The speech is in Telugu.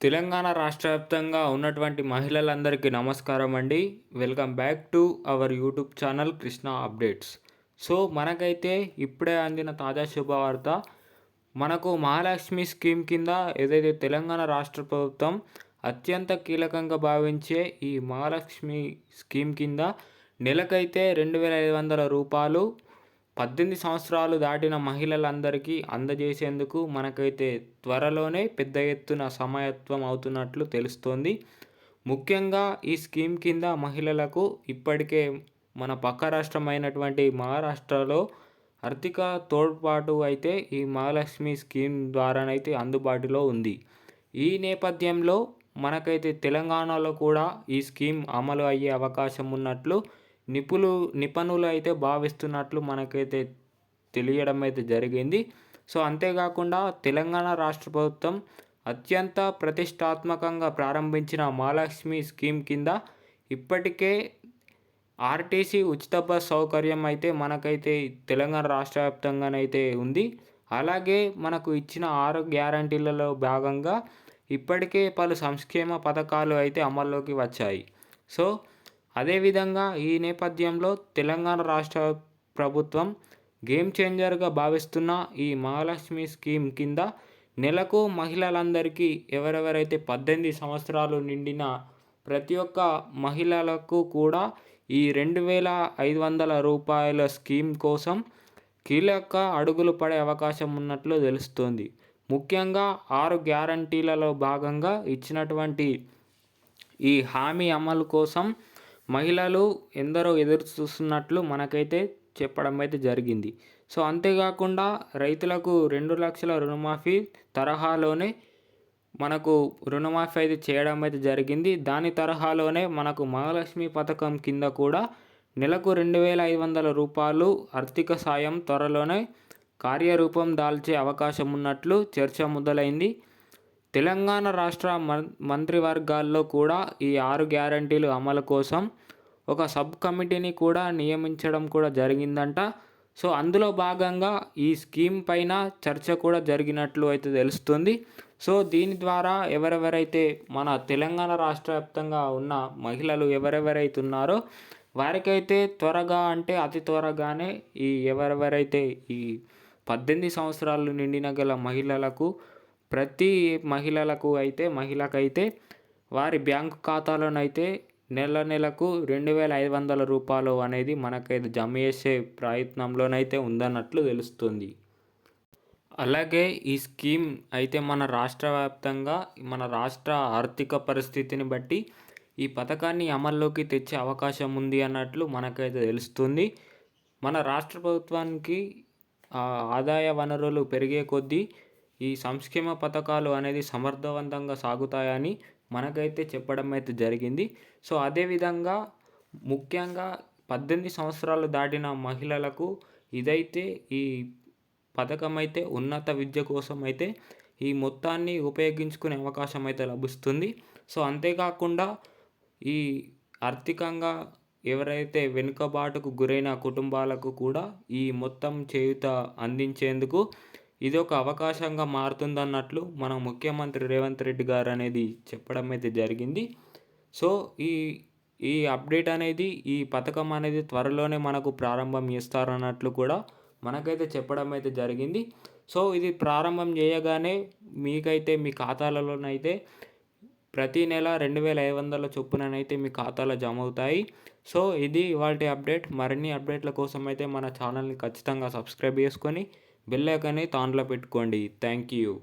తెలంగాణ రాష్ట్ర వ్యాప్తంగా ఉన్నటువంటి మహిళలందరికీ నమస్కారం అండి. Welcome back to our YouTube channel Krishna updates. So మనకైతే ఇప్పుడే అందిన తాజా శుభవార్త. మనకు మహాలక్ష్మి స్కీమ్ కింద ఏదైతే తెలంగాణ రాష్ట్ర ప్రభుత్వం అత్యంత కీలకంగా భావించే ఈ మహాలక్ష్మి స్కీమ్ కింద నెలకైతే రెండు వేల ఐదు వందల రూపాయలు పద్దెనిమిది సంవత్సరాలు దాటిన మహిళలందరికీ అందజేసేందుకు మనకైతే త్వరలోనే పెద్ద ఎత్తున సమాయత్వం అవుతున్నట్లు తెలుస్తోంది. ముఖ్యంగా ఈ స్కీమ్ కింద మహిళలకు ఇప్పటికే మన పక్క రాష్ట్రమైనటువంటి మహారాష్ట్రలో ఆర్థిక తోడ్పాటు అయితే ఈ మహాలక్ష్మి స్కీమ్ ద్వారానైతే అందుబాటులో ఉంది. ఈ నేపథ్యంలో మనకైతే తెలంగాణలో కూడా ఈ స్కీమ్ అమలు అయ్యే అవకాశం ఉన్నట్లు నిపుణులు నిపుణులు అయితే భావిస్తున్నట్లు మనకైతే తెలియడం అయితే జరిగింది. సో అంతేకాకుండా తెలంగాణ రాష్ట్ర ప్రభుత్వం అత్యంత ప్రతిష్టాత్మకంగా ప్రారంభించిన మహాలక్ష్మి స్కీమ్ కింద ఇప్పటికే ఆర్టీసీ ఉచిత బస్ సౌకర్యం అయితే మనకైతే తెలంగాణ రాష్ట్ర వ్యాప్తంగానైతే ఉంది. అలాగే మనకు ఇచ్చిన ఆరు గ్యారంటీలలో భాగంగా ఇప్పటికే పలు సంక్షేమ పథకాలు అయితే అమల్లోకి వచ్చాయి. సో అదేవిధంగా ఈ నేపథ్యంలో తెలంగాణ రాష్ట్ర ప్రభుత్వం గేమ్ చేంజర్గా భావిస్తున్న ఈ మహాలక్ష్మి స్కీమ్ కింద నెలకు మహిళలందరికీ ఎవరెవరైతే పద్దెనిమిది సంవత్సరాలు నిండిన ప్రతి ఒక్క మహిళలకు కూడా ఈ రెండు వేల ఐదు వందల రూపాయల స్కీమ్ కోసం కీలక అడుగులు పడే అవకాశం ఉన్నట్లు తెలుస్తుంది. ముఖ్యంగా ఆరు గ్యారంటీలలో భాగంగా ఇచ్చినటువంటి ఈ హామీ అమలు కోసం మహిళలు ఎందరో ఎదురు చూస్తున్నట్లు మనకైతే చెప్పడం అయితే జరిగింది. సో అంతేకాకుండా రైతులకు రెండు లక్షల రుణమాఫీ తరహాలోనే మనకు రుణమాఫీ అయితే చేయడం అయితే జరిగింది. దాని తరహాలోనే మనకు మహాలక్ష్మి పథకం కింద కూడా నెలకు రెండు వేల ఐదు వందల రూపాయలు ఆర్థిక సాయం త్వరలోనే కార్యరూపం దాల్చే అవకాశం ఉన్నట్లు చర్చ మొదలైంది. తెలంగాణ రాష్ట్ర మంత్రివర్గాల్లో కూడా ఈ ఆరు గ్యారంటీలు అమలు కోసం ఒక సబ్ కమిటీని కూడా నియమించడం కూడా జరిగిందంట. సో అందులో భాగంగా ఈ స్కీమ్ పైన చర్చ కూడా జరిగినట్లు అయితే తెలుస్తుంది. సో దీని ద్వారా ఎవరెవరైతే మన తెలంగాణ రాష్ట్ర వ్యాప్తంగా ఉన్న మహిళలు ఎవరెవరైతే ఉన్నారో వారికైతే త్వరగా అంటే అతి త్వరగానే ఈ ఎవరెవరైతే ఈ పద్దెనిమిది సంవత్సరాలు నిండిన గల మహిళలకు ప్రతి మహిళలకు అయితే మహిళకైతే వారి బ్యాంకు ఖాతాలోనైతే నెల నెలకు రెండు వేల ఐదు వందల రూపాయలు అనేది మనకైతే జమ చేసే ప్రయత్నంలోనైతే ఉందన్నట్లు తెలుస్తుంది. అలాగే ఈ స్కీమ్ అయితే మన రాష్ట్ర వ్యాప్తంగా మన రాష్ట్ర ఆర్థిక పరిస్థితిని బట్టి ఈ పథకాన్ని అమల్లోకి తెచ్చే అవకాశం ఉంది అన్నట్లు మనకైతే తెలుస్తుంది. మన రాష్ట్ర ప్రభుత్వానికి ఆదాయ వనరులు పెరిగే కొద్దీ ఈ సంక్షేమ పథకాలు అనేది సమర్థవంతంగా సాగుతాయని మనకైతే చెప్పడం అయితే జరిగింది. సో అదేవిధంగా ముఖ్యంగా పద్దెనిమిది సంవత్సరాలు దాటిన మహిళలకు ఇదైతే ఈ పథకం అయితే ఉన్నత విద్య కోసం అయితే ఈ మొత్తాన్ని ఉపయోగించుకునే అవకాశం అయితే లభిస్తుంది. సో అంతేకాకుండా ఈ ఆర్థికంగా ఎవరైతే వెనుకబాటుకు గురైన కుటుంబాలకు కూడా ఈ మొత్తం చేయుత అందించేందుకు ఇది ఒక అవకాశంగా మారుతుందన్నట్లు మన ముఖ్యమంత్రి రేవంత్ రెడ్డి గారు అనేది చెప్పడం అయితే జరిగింది. సో ఈ ఈ అప్డేట్ అనేది ఈ పథకం అనేది త్వరలోనే మనకు ప్రారంభం చేస్తారన్నట్లు కూడా మనకైతే చెప్పడం అయితే జరిగింది. సో ఇది ప్రారంభం చేయగానే మీకైతే మీ ఖాతాలలోనైతే ప్రతి నెల రెండు వేల ఐదు వందల చొప్పుననైతే మీ ఖాతాలో జమ అవుతాయి. సో ఇది ఇవాళ అప్డేట్. మరిన్ని అప్డేట్ల కోసం అయితే మన ఛానల్ని ఖచ్చితంగా సబ్స్క్రైబ్ చేసుకొని బెల్ ఐకాన్ని తాన్లో పెట్టుకోండి. Thank you.